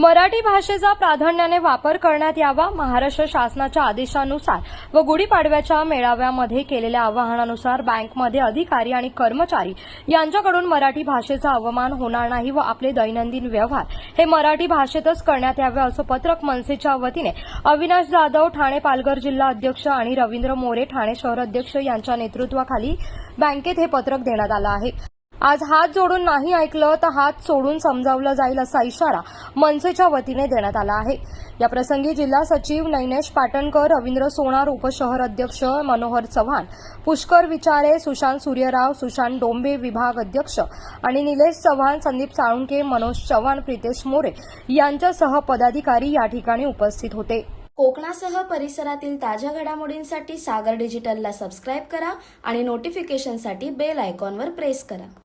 मराठी भाषेचा प्राधान्याने वापर करण्यात यावा महाराष्ट्र शासनाच्या आदेशानुसार व गुढीपाडव्याच्या मेळाव्यामध्ये केलेल्या आवाहनानुसार बँकमध्ये अधिकारी आणि कर्मचारी यांच्याकडून मराठी भाषेचा अवमान होणार नाही व आपले दैनंदिन व्यवहार हे मराठी भाषेतच करण्यात यावे असं पत्रक मनसेच्या वतीने अविनाश जाधव ठाणे पालघर जिल्हा अध्यक्ष आणि रवींद्र मोरे ठाणे शहर अध्यक्ष यांच्या नेतृत्वाखाली बँकेत हे पत्रक देण्यात आलं आहे. आज हात जोडून नाही ऐकलं तर हात सोडून समजावलं जाईल असा इशारा मनसेच्या वतीने देण्यात आला आहे. या प्रसंगी जिल्हा सचिव नैनेश पाटणकर रवींद्र सोनार उपशहर अध्यक्ष मनोहर चव्हाण पुष्कर विचारे सुशांत सूर्यराव सुशांत डोंबे विभाग अध्यक्ष आणि निलेश चव्हाण संदीप साळुंके मनोज चव्हाण प्रितेश मोरे यांच्यासह पदाधिकारी या ठिकाणी उपस्थित होते. कोकणासह परिसरातील ताज्या घडामोडींसाठी सागर डिजिटलला सबस्क्राईब करा आणि नोटिफिकेशनसाठी बेल आयकॉनवर प्रेस करा.